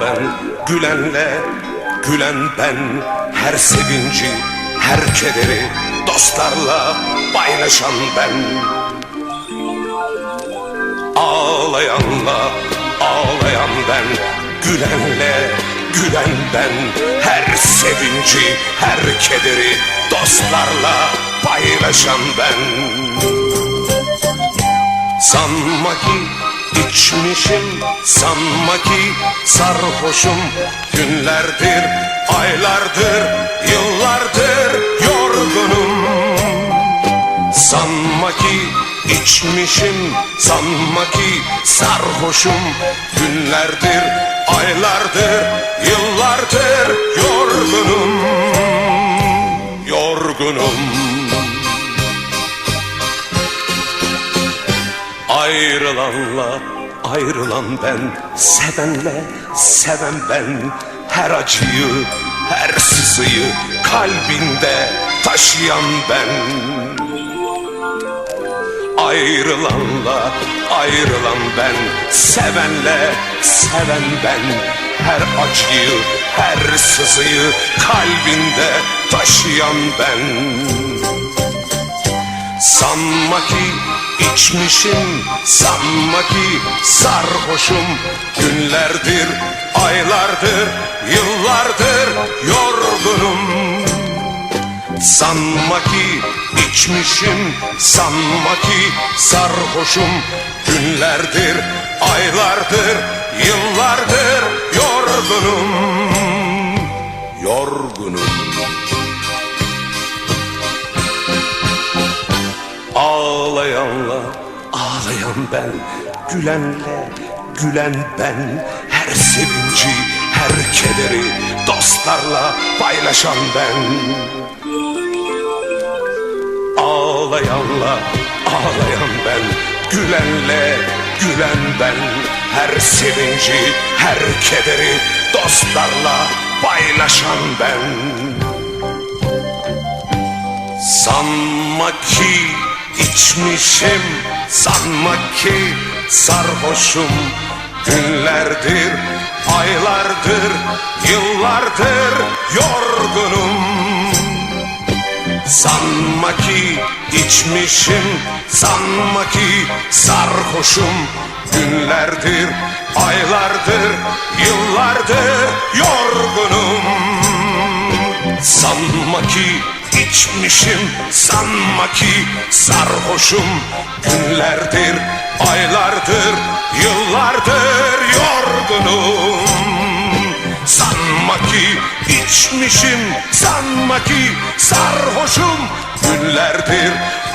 ben Gülenle gülen ben. Her sevinci her kederi Dostlarla paylaşan ben. Ağlayanla ağlayan ben Gülenle gülen ben. Her sevinci her kederi Dostlarla paylaşan ben. Sanma ki içmişim Sanma ki sarhoşum. Günlerdir, aylardır, yıllardır yorgunum. Sanma ki içmişim Sanma ki sarhoşum. Günlerdir, aylardır, yıllardır Ayrılanla ayrılan ben Sevenle seven ben. Her acıyı her sızıyı Kalbinde taşıyan ben. Ayrılanla ayrılan ben Sevenle seven ben. Her acıyı her sızıyı Kalbinde taşıyan ben. Sanma ki içmişim Sanma ki sarhoşum. Günlerdir, aylardır, yıllardır yorgunum. Sanma ki içmişim Sanma ki sarhoşum. Günlerdir, aylardır, yıllardır yorgunum. Yorgunum Ağlayanla ağlayan ben Gülenle gülen ben. Her sevinci her kederi Dostlarla paylaşan ben. Ağlayanla ağlayan ben Gülenle gülen ben. Her sevinci her kederi Dostlarla paylaşan ben. Sanma ki içmişim. Sanma ki sarhoşum. Günlerdir, aylardır, yıllardır yorgunum. Sanma ki içmişim. Sanma ki sarhoşum. Günlerdir, aylardır, yıllardır yorgunum. Sanma ki içmişim Sanma ki sarhoşum. Günlerdir, aylardır, yıllardır yorgunum. Sanma ki içmişim. Sanma ki sarhoşum. Günlerdir,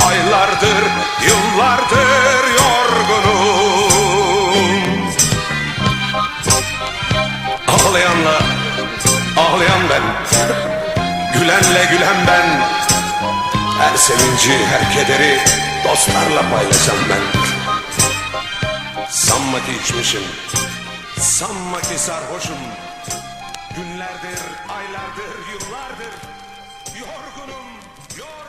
aylardır, yıllardır yorgunum. Ağlayanla ağlayan ben gülenle gülen ben. Her sevinci her kederi dostlarla paylaşan ben. Sanma ki içmişim Sanma ki sarhoşum. Günlerdir, aylardır, yıllardır Yorgunum, yorgunum.